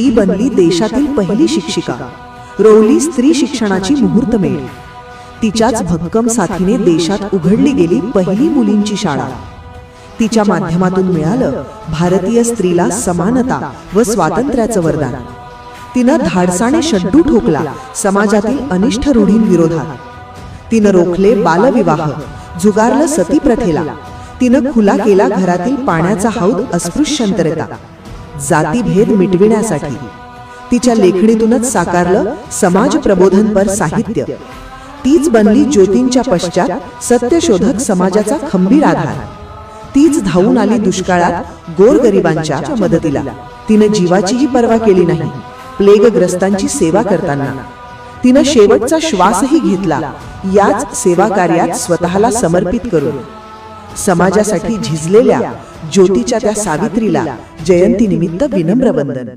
ती बनली देशातील पहिली शिक्षिका. रोवली स्त्री शिक्षणाची मुहूर्तमेढ. तिच्याच भक्कम साथीने देशात उघडली गेली पहिली मुलींची शाळा. तिच्या माध्यमातून मिळालं भारतीय स्त्रीला समानता व स्वातंत्र्याचं वरदान. तिनं धाडसाने शड्डू ठोकला समाजातील अनिष्ठ रूढींविरोधात. तिनं रोखले बालविवाह झुगारलं सती प्रथेला. तिनं खुला केला घरातील पाण्याचा हौद अस्पृश्यंतरता. जातीभेद मिटविण्यासाठी. तिच्या लेखणीतूनच साकारलं समाज प्रबोधनपर साहित्य. तीच बनली ज्योतींच्या पश्चात सत्यशोधक समाजाचा खंबीर आधार. तीच धावून आली दुष्काळात गोरगरिबांच्या मदतीला. तिनं जीवाचीही पर्वा केली नाही. प्लेगग्रस्तांची सेवा करताना. तिनं शेवटचा श्वासही घेतला. याच सेवा कार्यात स्वतःला समर्पित करून. समाजासाठी झिजलेल्या ज्योतीच्या त्या सावित्रीला जयंती निमित्त विनम्र वंदन.